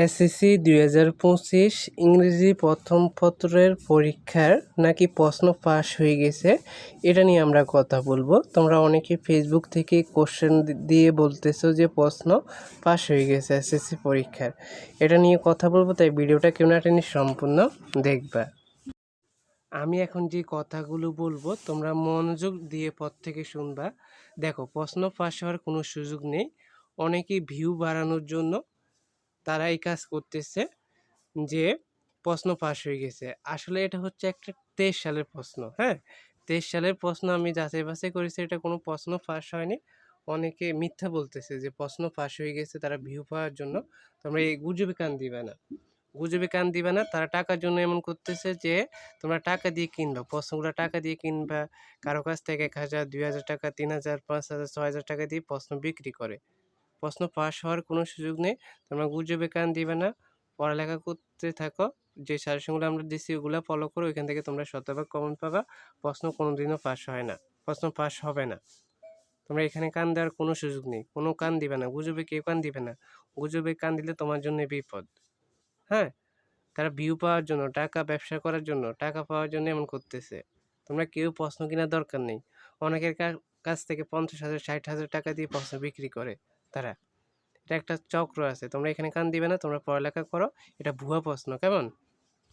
SSC দুই হাজার পঁচিশ ইংরেজি প্রথম পত্রের পরীক্ষার নাকি প্রশ্ন ফাঁস হয়ে গেছে, এটা নিয়ে আমরা কথা বলব। তোমরা অনেকে ফেসবুক থেকে কোশ্চেন দিয়ে বলতেছো যে প্রশ্ন পাস হয়ে গেছে এসএসসি পরীক্ষার। এটা নিয়ে কথা বলব, তাই ভিডিওটা কেউ না টেনে সম্পূর্ণ দেখবা। আমি এখন যে কথাগুলো বলব, তোমরা মনোযোগ দিয়ে পথ থেকে শুনবা। দেখো, প্রশ্ন ফাঁস হওয়ার কোনো সুযোগ নেই। অনেকে ভিউ বাড়ানোর জন্য তারা এই কাজ করতেছে যে প্রশ্ন ফাঁস হয়ে গেছে। আসলে এটা হচ্ছে একটা তেইশ সালের প্রশ্ন হ্যাঁ? তেইশ সালের প্রশ্ন আমি যাচাই বাছাই করেছি, এটা কোনো প্রশ্ন ফাঁস হয়নি। অনেকে মিথ্যা বলতেছে যে প্রশ্ন ফাঁস হয়ে গেছে, তারা ভিউ পাওয়ার জন্য। তোমরা এই গুজবে কান দিবে না। গুজবে কান দিবে না, তারা টাকার জন্য এমন করতেছে যে তোমরা টাকা দিয়ে কিনবা, প্রশ্নগুলো টাকা দিয়ে কিনবা। কারও কাছ থেকে এক হাজার, দুই হাজার টাকা, তিন হাজার, পাঁচ হাজার, ছয় হাজার টাকা দিয়ে প্রশ্ন বিক্রি করে। প্রশ্ন পাস হওয়ার কোনো সুযোগ নেই। তোমরা গুজবে কান দিবে না। পড়ালেখা করতে থাকো। যে সাজেশনগুলো আমরা দিচ্ছি ওগুলো ফলো করো। ওইখান থেকে তোমরা শতভাগ কমন পাবা। প্রশ্ন কোনোদিনও পাস হয় না। প্রশ্ন পাস হবে না। তোমরা এখানে কান দেওয়ার কোনো সুযোগ নেই। কোনো কান দিবে না। গুজবে কেউ কান দিবে না। গুজবে কান দিলে তোমার জন্য বিপদ। হ্যাঁ? তারা ভিউ পাওয়ার জন্য, টাকা ব্যবসা করার জন্য, টাকা পাওয়ার জন্য এমন করতেছে। তোমরা কেউ প্রশ্ন কেনার দরকার নেই। অনেকের কাছ থেকে পঞ্চাশ হাজার, ষাট হাজার টাকা দিয়ে প্রশ্ন বিক্রি করে। তারা? এটা একটা চক্র আছে। তোমরা এখানে কান দিবে না, তোমরা পড়ালেখা করো। এটা ভুয়া প্রশ্ন, কেমন?